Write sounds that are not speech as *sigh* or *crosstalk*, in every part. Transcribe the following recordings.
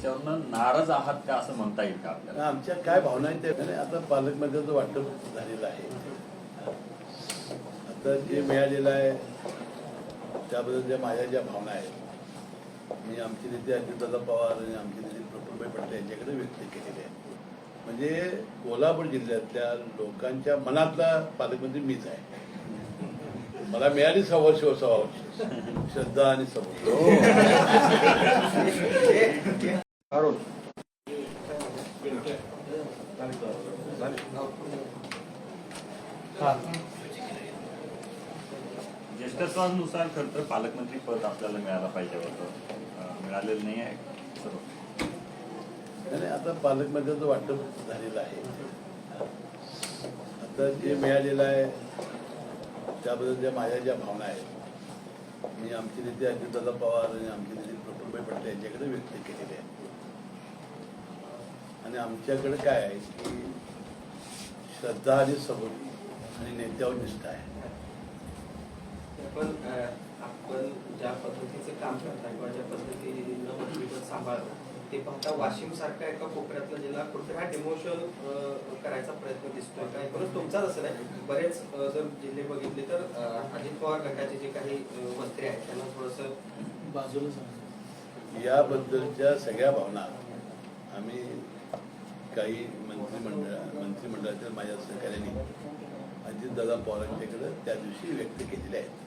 त्याच्यावरनं नाराज आहात का असं म्हणता येईल का आपल्याला? आमच्या काय भावना आहेत ते आणि आता पालकमंत्र्याचं वाटप झालेलं आहे आता जे मिळालेलं आहे त्याबद्दल ज्या माझ्या ज्या भावना आहेत मी आमचे नेते अजितदादा पवार आणि आमचे नेते प्रफुल्लभाई पटेल यांच्याकडे व्यक्त केलेले आहेत. म्हणजे कोल्हापूर जिल्ह्यातल्या लोकांच्या मनातला पालकमंत्री मीच आहे. मला मिळाली सव्वा वर्ष सव्वा वर्ष. श्रद्धा आणि समोर ज्येष्ठत्वानुसार खरं तर पालकमंत्री पद आपल्याला मिळायला पाहिजे होतं. मिळालेलं नाही आहे सर्व. नाही आता पालकमंत्र्याचं वाटप झालेलं आहे. आता जे मिळालेलं आहे त्याबद्दल ज्या माझ्या ज्या भावना आहेत मी आमचे नेते अजितदादा पवार आणि आमचे नेते प्रफुल्लभाई पटेल यांच्याकडे व्यक्त केलेले आहेत. आणि आमच्याकडे काय आहे की श्रद्धा आणि सबुरी आणि नेत्यावर निष्ठा आहे. पण आपण ज्या पद्धतीचे काम करता किंवा ज्या पद्धतीनं मंत्रिपद सांभाळता ते पाहता वाशिम सारखा एका कोपऱ्यातला जिल्हा कुठे हा डिमोशन करायचा प्रयत्न दिसतोय तुमचाच असं नाही बरेच जर जिल्हे बघितले तर अजित पवार गटाचे जे काही मंत्री आहेत त्यांना थोडस बाजूला सांगा. याबद्दलच्या सगळ्या भावना आम्ही काही मंत्रिमंडळ मंत्रिमंडळातील माझ्या सहकार्याने अजितदादा पवारांच्याकडे त्या दिवशी व्यक्त केलेल्या आहेत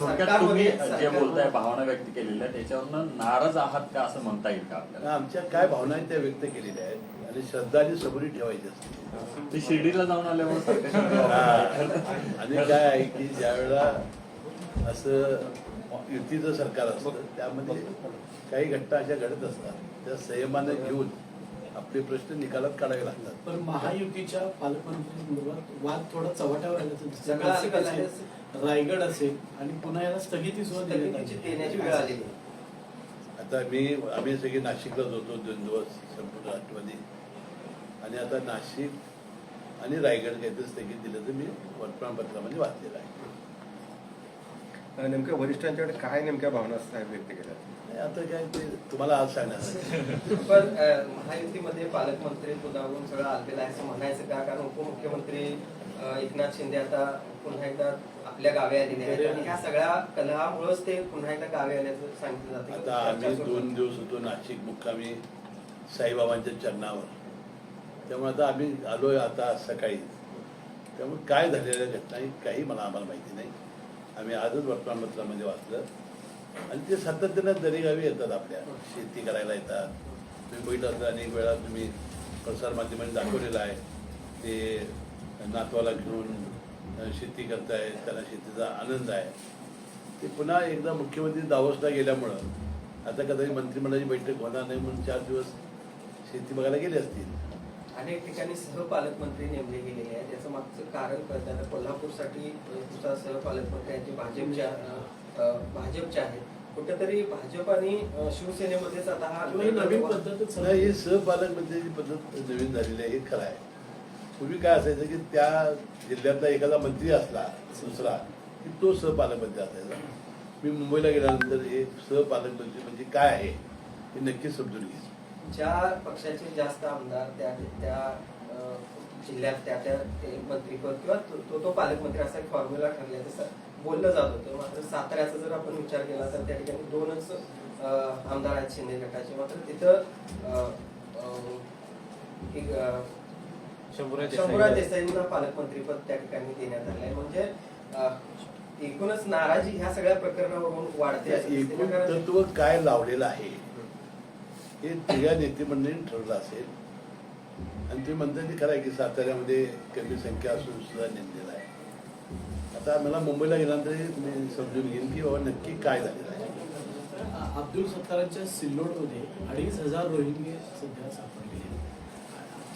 थोडक्यात तुम्ही जे सरकारमध्ये- बोलताय भावना व्यक्त केलेल्या त्याच्यावरनं नाराज आहात का असं म्हणता येईल का आपल्याला आमच्या काय भावना आहेत त्या व्यक्त केलेल्या आहेत आणि श्रद्धा आणि सबुरी ठेवायची असते ते शिर्डीला जाऊन आल्यामुळे हा. आणि काय आहे की ज्यावेळेला असं युतीचं सरकार असतं त्यामध्ये काही घटना अशा घडत असतात त्या संयमानं घेऊन आपले प्रश्न निकालात काढावे लागतात. पण महायुतीच्या पालकमंत्री संदर्भात वाद थोडा चव्हाट्यावर आला रायगड असेल आणि पुन्हा याला स्थगिती सुद्धा देण्यात आली. स्थगितीची देण्याची वेळ आलेली. आता मी आम्ही सगळे नाशिकलाच होतो दोन दिवस संपूर्ण राष्ट्रवादी आणि आता नाशिक आणि रायगड काहीतरी स्थगित दिलं तर मी वर्तमानपत्रामध्ये वाचलेलं आहे. नेमक्या वरिष्ठांच्याकडे काय नेमक्या भावना साहेब व्यक्त केल्या आता काय ते तुम्हाला आज सांगणार. पण महायुतीमध्ये पालकमंत्री पदावरून सगळं आलेलं आहे असं म्हणायचं का? कारण उपमुख्यमंत्री एकनाथ शिंदे आता पुन्हा एकदा आपल्या गावी आलेले आहेत. आणि ह्या सगळ्या कलहामुळेच ते पुन्हा एकदा गावी आल्याचं सांगितलं जातं. आता आम्ही दोन दिवस होतो नाशिक मुक्कामी साईबाबांच्या चरणावर. त्यामुळे आता आम्ही आलोय आता सकाळी. त्यामुळे काय झालेल्या घटना काही मला आम्हाला माहिती नाही. आम्ही आजच वर्तमानपत्रामध्ये म्हणजे वाचलं. आणि ते सातत्यानं दरेगावी येतात आपल्या. शेती करायला येतात. तुम्ही बघितलं असलं अनेक वेळा तुम्ही प्रसारमाध्यमांनी दाखवलेलं आहे. ते नातवाला घेऊन शेती करतायत त्यांना शेतीचा आनंद आहे. ते पुन्हा एकदा मुख्यमंत्री दावसला गेल्यामुळं आता कदाचित मंत्रिमंडळाची बैठक होणार नाही म्हणून चार दिवस शेती बघायला गेले असतील. अनेक ठिकाणी सहपालकमंत्री नेमले गेलेले आहेत. याचं मागचं कारण कळतं आता कोल्हापूरसाठी तुमचा सहपालकमंत्र्यांचे भाजपच्या अ, अ, भाजपचे आहेत. कुठेतरी भाजप आणि शिवसेनेमध्येच आता हा नवीन पद्धतच नाही ही सहपालक मंत्र्याची पद्धत नवीन झालेली आहे हे खरं आहे. पूर्वी काय असायचं की त्या जिल्ह्यातला एखादा मंत्री असला दुसरा की तो सहपालक मंत्री असायचा. मी मुंबईला गेल्यानंतर हे सहपालक मंत्री म्हणजे काय आहे हे नक्कीच समजून घेईन ज्या पक्षाचे जास्त आमदार त्या त्या जिल्ह्यात त्या त्या ते मंत्रीपद किंवा तो- तो पालकमंत्री असा एक फॉर्म्युला ठरल्याचं बोललं जात होतं मात्र साताऱ्याचा जर आपण विचार केला तर त्या ठिकाणी दोनच आमदार आहेत शिंदे गटाचे. मात्र तिथं शंभूराज देसाईंना पालकमंत्रीपद त्या ठिकाणी देण्यात आलंय म्हणजे एकूणच नाराजी ह्या सगळ्या प्रकरणावरून वाढते. तत्व काय लावलेलं आहे? हे तिघा नेतेमंडळींनी ठरवलं असेल. आणि म्हणता की खरं की साताऱ्यामध्ये कमी संख्या असून सुद्धा नेमलेला आहे. आता मला मुंबईला गेल्यानंतर मी समजून घेईन की बाबा नक्की काय झालेलं आहे. अब्दुल सत्तारांच्या सिल्लोडमध्ये अडीच हजार रोहिंगे सध्या सापडले आहेत.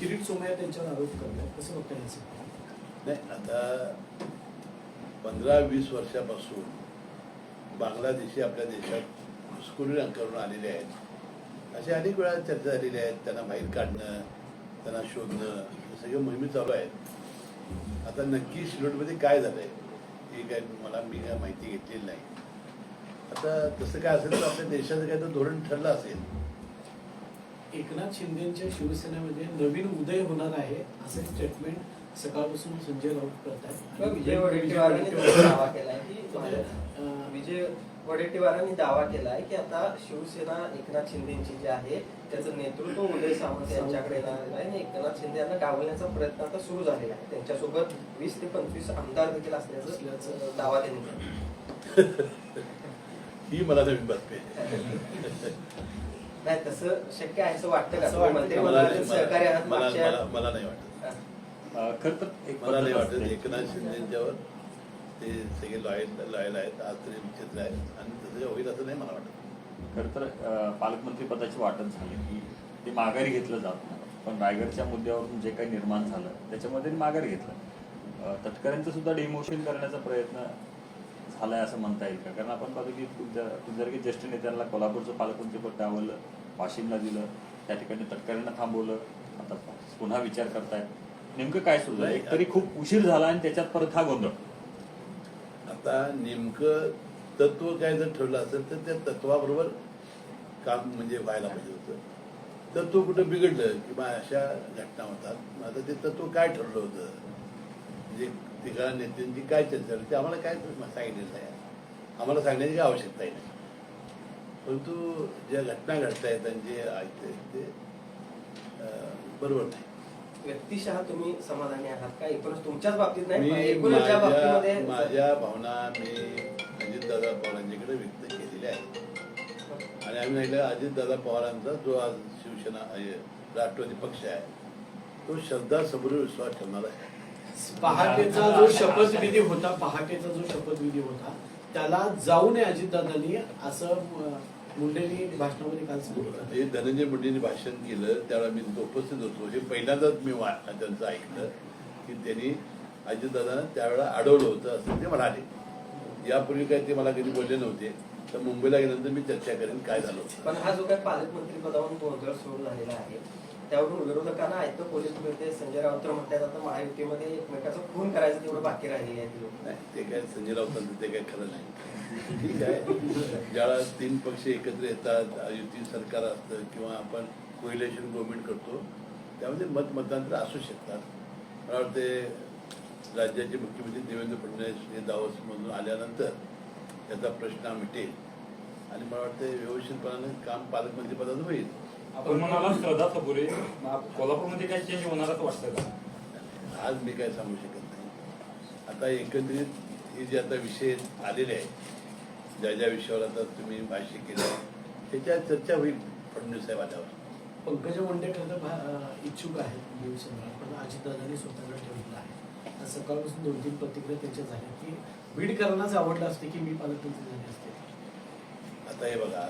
किरीट सोमय्या त्यांच्यावर आरोप करतात. कसं बघता याचं नाही आता पंधरा वीस वर्षापासून बांगलादेशी आपल्या देशात घुसखोरी करून आलेले आहेत. अशा अनेक वेळा चर्चा झालेल्या आहेत त्यांना बाहेर काढणं त्यांना शोधणं हे सगळ्या मोहिमी चालू आहेत. आता नक्की शिलोटमध्ये काय झालंय हे काय मला मी काय माहिती घेतलेली नाही. आता तसं काय असेल तर आपल्या देशाचं काय तर धोरण ठरलं असेल एकनाथ शिंदेच्या शिवसेनेमध्ये नवीन उदय होणार आहे असं स्टेटमेंट सकाळपासून संजय राऊत करतात किंवा विजय वडेट्टीवारांनी दावा केलाय की *laughs* विजय वडेट्टीवारांनी दावा केलाय की आता शिवसेना एकनाथ शिंदेची जी आहे त्याचं नेतृत्व उदय सामंत यांच्याकडे येणार आहे. आणि एकनाथ शिंदे यांना डावलण्याचा प्रयत्न आता सुरू झालेला आहे. त्यांच्यासोबत वीस ते पंचवीस आमदार देखील असल्याचं असल्याचं. दावा त्यांनी केला. *laughs* ही मला नवीन बातमी *laughs* नाही तसं शक्य आहे असं वाटतं का असं तुम्ही वाटतं. मला मंत्रिमंडळातील सहकारी आहात मला मागच्या मला- मला नाही वाटत. खर तर एक मला नाही वाटत. एकनाथ शिंदेच्यावर ते सगळे लॉयल लॉयल आहेत आज तरी विचित्र आहेत आणि तसं होईल असं नाही मला वाटत खरं तर पालकमंत्री पदाची वाटच झाली की ते माघारी घेतलं जात नाही पण रायगडच्या मुद्द्यावरून जे काही निर्माण झालं त्याच्यामध्ये माघार घेतलं तटकऱ्यांचं सुद्धा डिमोशन करण्याचा प्रयत्न झालाय असं म्हणता येईल का? कारण आपण पाहतो की तुमच्यासारखे ज्येष्ठ नेत्यांना कोल्हापूरचं पालकमंत्री पद डावलं वाशिमला दिलं त्या ठिकाणी तटकऱ्यांना थांबवलं आता पुन्हा विचार करतायत. नेमकं काय सुरू झालं? एक तरी खूप उशीर झाला आणि त्याच्यात परत हा गोंधळ. आता नेमकं तत्व काय जर ठरलं असेल तर त्या तत्वाबरोबर काम म्हणजे व्हायला पाहिजे होतं. तत्व कुठं बिघडलं किंवा अशा घटना होतात. आता ते तत्व काय ठरलं होतं? म्हणजे तिघा नेत्यांची काय चर्चा ते आम्हाला काय सांगितलेलं आहे आम्हाला सांगण्याची काही आवश्यकताही नाही. परंतु ज्या घटना घडत आहेत आणि जे ऐकतंय ते बरोबर नाही. व्यक्तिशः तुम्ही समाधानी आहात का? एकूणच तुमच्याच बाबतीत नाही माझ्या भावना मी अजितदादा पवारांच्याकडे व्यक्त केलेल्या आहेत. आणि आम्ही सांगितलं अजितदादा पवारांचा जो आज शिवसेना राष्ट्रवादी पक्ष आहे तो श्रद्धा सबुरी विश्वास ठेवणार आहे. पहाटेचा जो शपथविधी होता पहाटेचा जो शपथविधी होता त्याला जाऊ नये अजितदादांनी असं मुंडेंनी भाषणामध्ये काल सांगितलं. हे धनंजय मुंडेंनी भाषण केलं त्यावेळेला मी उपस्थित होतो. हे पहिल्यांदाच मी त्यांचं ऐकलं की त्यांनी अजितदादांना त्यावेळेला अडवलं होतं असं ते म्हणाले. यापूर्वी काही ते मला कधी बोलले नव्हते. तर मुंबईला गेल्यानंतर मी चर्चा करेन काय झालं होतं. पण हा जो काही पालकमंत्री पदावरून गोंधळ सुरू झालेला आहे त्यावरून विरोधकांना आयतं पोलीस मिळते संजय राऊत तर जातं महायुतीमध्ये एकमेकाचं खून करायचं तेवढं बाकी राहिले आहे नाही ते काय संजय राऊतांचं ते काय खरं नाही. ठीक आहे. ज्याला तीन पक्ष एकत्र येतात युती सरकार असतं किंवा आपण कोइलेशन गव्हर्नमेंट करतो त्यामध्ये मतमतांतर असू शकतात. मला वाटते राज्याचे मुख्यमंत्री देवेंद्र फडणवीस हे दावसमधून आल्यानंतर त्याचा प्रश्न मिटेल. आणि मला वाटतं व्यवस्थितपणाने काम पालकमंत्रीपदाचं होईल. आपण म्हणाला श्रद्धा सबुरे कोल्हापूरमध्ये काही चेंज होणार असं वाटतं का? आज मी काय सांगू शकत नाही. आता एकंदरीत हे जे आता विषय आलेले आहेत ज्या ज्या विषयावर आता तुम्ही भाष्य केलं त्याच्या चर्चा होईल फडणवीस साहेब आल्यावर. पंकजा मुंडे खरं इच्छुक आहेत दिवसभरात पण अजितदादांनी स्वतःकडे ठेवलेलं आहे. आज सकाळपासून दोन तीन प्रतिक्रिया त्यांच्या झाल्या की बीडकरांनाच आवडलं असते की मी पालकमंत्री झाले असते. आता हे बघा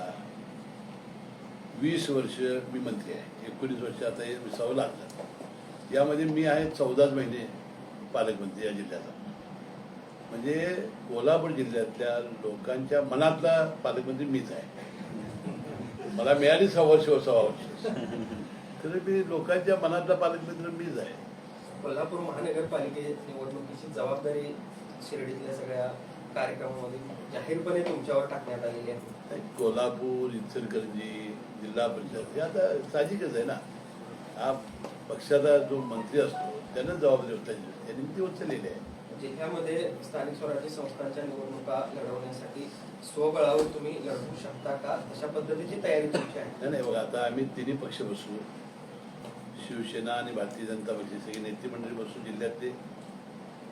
वीस वर्ष मी मंत्री आहे. एकोणीस वर्ष आता हे विसावं लागलं यामध्ये मी आहे चौदाच महिने पालकमंत्री या जिल्ह्याचा. म्हणजे कोल्हापूर जिल्ह्यातल्या लोकांच्या मनातला पालकमंत्री मीच आहे. मला मिळाली सहा वर्ष सहा वर्ष. तरी मी लोकांच्या मनातला पालकमंत्री मीच आहे. कोल्हापूर महानगरपालिके निवडणुकीची जबाबदारी शिर्डीतल्या सगळ्या कार्यक्रमामध्ये जाहीरपणे तुमच्यावर टाकण्यात आलेली आहे. कोल्हापूर इचलकरंजी जिल्हा परिषद हे आता साहजिकच आहे ना. हा पक्षाचा जो मंत्री असतो त्यानं जबाबदारी उचलली त्यांनी ती उचललेली आहे. जिल्ह्यामध्ये स्थानिक स्वराज्य संस्थांच्या निवडणुका लढवण्यासाठी स्वबळावर तुम्ही लढवू शकता का? तशा पद्धतीची तयारी तुमची आहे. नाही नाही बघा आता आम्ही तिन्ही पक्ष बसू. शिवसेना आणि भारतीय जनता पक्ष सगळे नेते मंडळी बसू जिल्ह्यातले.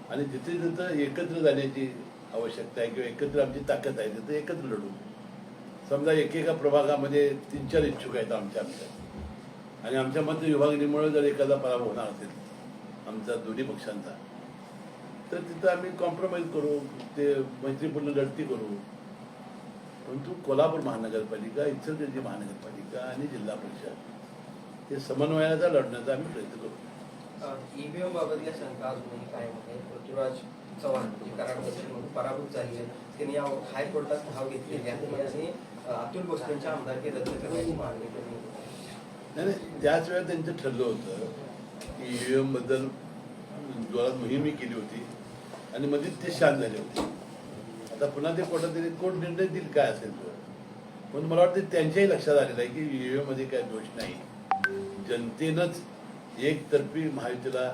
आणि जिथे जिथं एकत्र जाण्याची आवश्यकता आहे किंवा एकत्र आमची ताकद आहे तिथं एकत्र लढू. समजा एकेका प्रभागामध्ये तीन चार इच्छुक आहेत आमच्या आमच्या. आणि आमच्या मत विभागणीमुळे जर एखादा पराभव होणार असेल आमचा दोन्ही पक्षांचा तर तिथं आम्ही कॉम्प्रोमाइज करू ते मैत्रीपूर्ण लढती करू. परंतु कोल्हापूर महानगरपालिका इचलकरंजी महानगरपालिका आणि जिल्हा परिषद हे समन्वयाचा लढण्याचा आम्ही प्रयत्न करू. ईव्हीएम बाबतल्या शंका अजूनही काय आहे पृथ्वीराज चव्हाण जे कराडमध्ये पराभूत झाली आहे त्यांनी या हायकोर्टात धाव घेतलेली आहे. आणि अतुल गोष्टींच्या आमदारकी रद्द करण्याची मागणी केली नाही त्याच वेळेला त्यांचं ठरलं होतं की ईव्हीएमबद्दल जोरात मोहिमही केली होती आणि मध्ये ते शांत झाले होते. आता पुन्हा ते कोर्टात तरी कोर्ट निर्णय देईल काय असेल तो. पण मला वाटतं त्यांच्याही लक्षात आलेलं आहे की ईव्हीएममध्ये काय दोष नाही. जनतेनंच एकतर्फी महायुतीला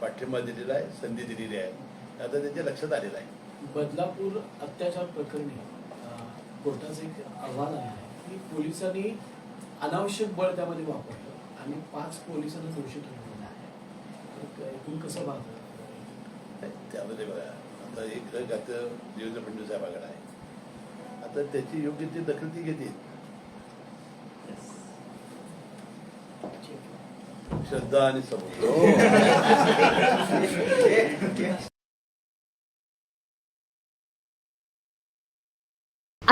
पाठिंबा दिलेला आहे संधी दिलेली आहे. आता त्याच्या लक्षात आलेलं आहे. बदलापूर अत्याचार प्रकरणी कोर्टाचं एक अहवाल आला आहे की पोलिसांनी अनावश्यक बळ त्यामध्ये वापरलं आणि पाच पोलिसांना दोषी ठरवलेलं आहे. एकूण कसं पाहतं त्यामध्ये बघा आता एक रग आता देवेंद्र फडणवीस साहेबाकडे आहे. आता त्याची योग्य ती दखल ती घेतील. श्रद्धा आणि समोर *laughs*